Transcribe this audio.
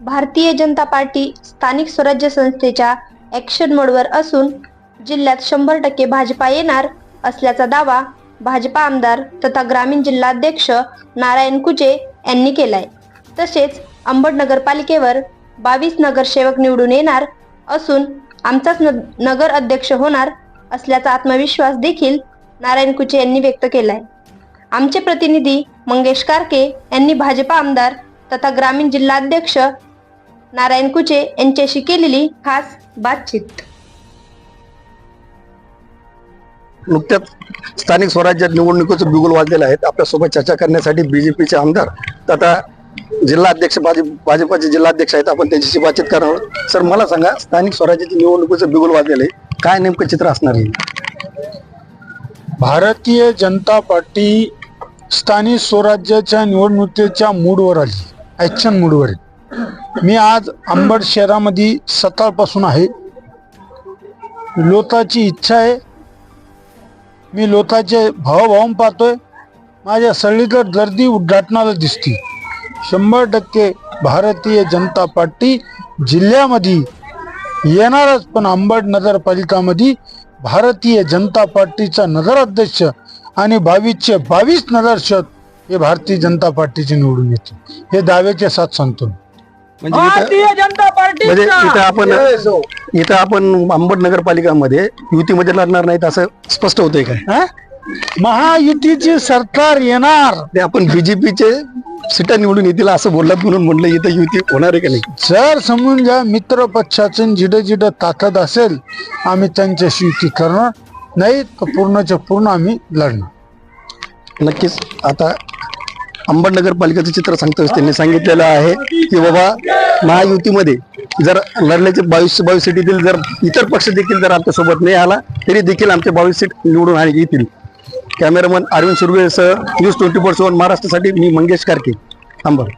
Bharatiya Janata party स्थानिक स्वराज्य संस्थेच्या ॲक्शन मोडवर असून जिल्ह्यात शंभर टक्के भाजपा येणार असल्याचा दावा भाजपा आमदार तथा ग्रामीण जिल्हाध्यक्ष नारायण कुचे यांनी केलाय. तसेच अंबड नगरपालिकेवर बावीस नगरसेवक निवडून येणार असून आमचाच न नगर अध्यक्ष होणार असल्याचा आत्मविश्वास देखील नारायण कुचे यांनी व्यक्त केलाय. आमचे प्रतिनिधी मंगेश कारके यांनी भाजपा आमदार तथा ग्रामीण जिल्हाध्यक्ष नारायण कुचे यांच्याशी केलेली खास बातचीत. नुकत्याच स्थानिक स्वराज्य निवडणुकीचं बिगुल वाजलेलं आहे. आपल्यासोबत चर्चा करण्यासाठी बीजेपीचे आमदार तथा जिल्हा अध्यक्ष भाजप भाजपाचे जिल्हाध्यक्ष आहेत. आपण त्यांच्याशी बातचीत करणार आहोत. सर मला सांगा स्थानिक स्वराज्याच्या निवडणुकीचं बिगुल वाजलेलं आहे. काय नेमकं चित्र असणार आहे? भारतीय जनता पार्टी स्थानिक स्वराज्याच्या निवडणुकीच्या मूडवर आली. ॲक्शन मूडवर आहे. मी आज अंबड शहरामध्ये सकाळपासून आहे. लोताची इच्छा आहे. मी लोताचे भावभाव पाहतोय. माझ्या सगळीकडे गर्दी उद्घाटनाला दिसते. शंभर टक्के भारतीय जनता पार्टी जिल्ह्यामध्ये येणारच पण अंबड नगरपालिकामध्ये भारतीय जनता पार्टीचा नगराध्यक्ष आणि बावीसचे बावीस नगरसेवक हे भारतीय जनता पार्टीचे निवडून येतील. हे दाव्याच्या साथ सांगतो म्हणजे इथं- भारतीय जनता पार्टी म्हणजे इथं आपण इथं आपण अंबड नगरपालिकामध्ये युतीमध्ये लढणार नाहीत असं स्पष्ट होतंय काय? हा? महायुतीचे सरकार येणार. ते आपण बीजेपीचे सीटा निवडून येतील असं बोललात म्हणून म्हणलं इथं युती होणार आहे का नाही? जर समजून घ्या मित्र पक्षाचं जिडं जिडं ताकद असेल आम्ही त्यांच्याशी युती करणार. नाही तर पूर्णच्या पूर्ण आम्ही लढणार. नक्कीच. आता अंबड नगरपालिकेचं चित्र सांगतोय त्यांनी सांगितलेलं आहे की बाबा महायुतीमध्ये जर लढल्याचे बावीस बावीस सीट येतील जर इतर पक्ष देखील जर आमच्यासोबत नाही आला तरी देखील आमचे बावीस सीट निवडून आणि येतील. कॅमेरामन अरविंद सुरवेसह न्यूज ट्वेंटी फोर सेवन महाराष्ट्रासाठी मी मंगेश कारके. अंबड